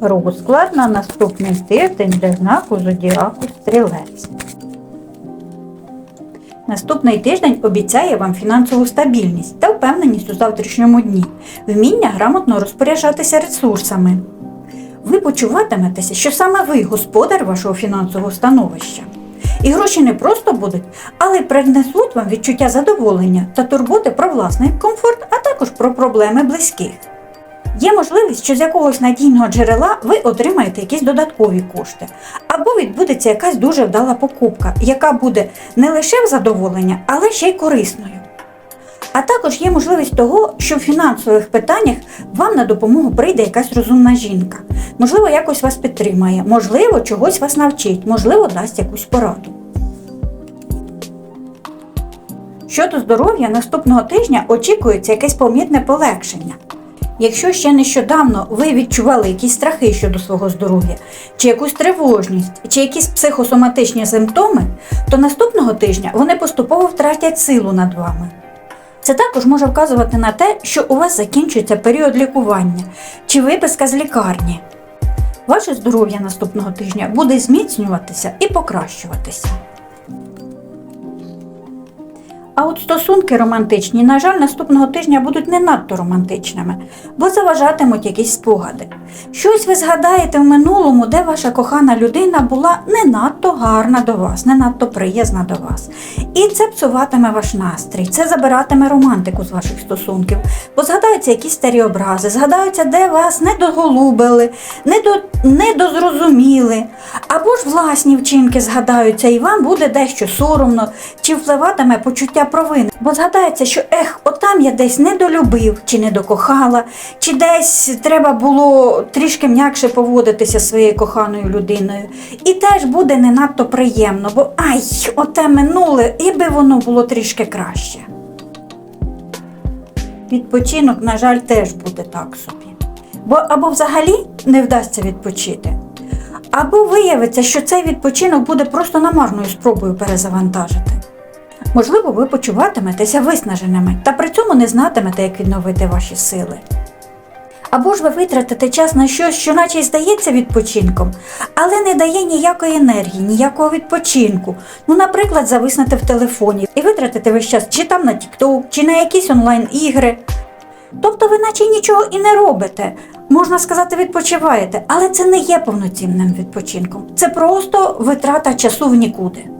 Розклад на наступний тиждень для знаку зодіаку стрілець. Наступний тиждень обіцяє вам фінансову стабільність та впевненість у завтрашньому дні, вміння грамотно розпоряджатися ресурсами. Ви почуватиметеся, що саме ви господар вашого фінансового становища. І гроші не просто будуть, але й принесуть вам відчуття задоволення та турботи про власний комфорт, а також про проблеми близьких. Є можливість, що з якогось надійного джерела ви отримаєте якісь додаткові кошти, або відбудеться якась дуже вдала покупка, яка буде не лише в задоволення, але ще й корисною. А також є можливість того, що в фінансових питаннях вам на допомогу прийде якась розумна жінка. Можливо, якось вас підтримає, можливо, чогось вас навчить, можливо, дасть якусь пораду. Щодо здоров'я, наступного тижня очікується якесь помітне полегшення. Якщо ще нещодавно ви відчували якісь страхи щодо свого здоров'я, чи якусь тривожність, чи якісь психосоматичні симптоми, то наступного тижня вони поступово втратять силу над вами. Це також може вказувати на те, що у вас закінчується період лікування чи виписка з лікарні. Ваше здоров'я наступного тижня буде зміцнюватися і покращуватися. А от стосунки романтичні, на жаль, наступного тижня будуть не надто романтичними, бо заважатимуть якісь спогади. Щось ви згадаєте в минулому, де ваша кохана людина була не надто гарна до вас, не надто приязна до вас. І це псуватиме ваш настрій, це забиратиме романтику з ваших стосунків, бо згадаються якісь старі образи, згадаються, де вас недоголубили, недо, недозрозуміли, або ж власні вчинки згадаються, і вам буде дещо соромно, чи впливатиме почуття провини. Бо згадається, що ех, отам я десь недолюбив, чи недокохала, чи десь треба було трішки м'якше поводитися зі своєю коханою людиною. І теж буде не надто приємно, бо ай, оте минуле, і би воно було трішки краще. Відпочинок, на жаль, теж буде так собі. Бо або взагалі не вдасться відпочити, або виявиться, що цей відпочинок буде просто намарною спробою перезавантажити. Можливо, ви почуватиметеся виснаженими та при цьому не знатимете, як відновити ваші сили. Або ж ви витратите час на щось, що наче й здається відпочинком, але не дає ніякої енергії, ніякого відпочинку. Ну, наприклад, зависнете в телефоні і витратите весь час чи там на TikTok, чи на якісь онлайн-ігри. Тобто ви наче нічого і не робите, можна сказати, відпочиваєте, але це не є повноцінним відпочинком. Це просто витрата часу в нікуди.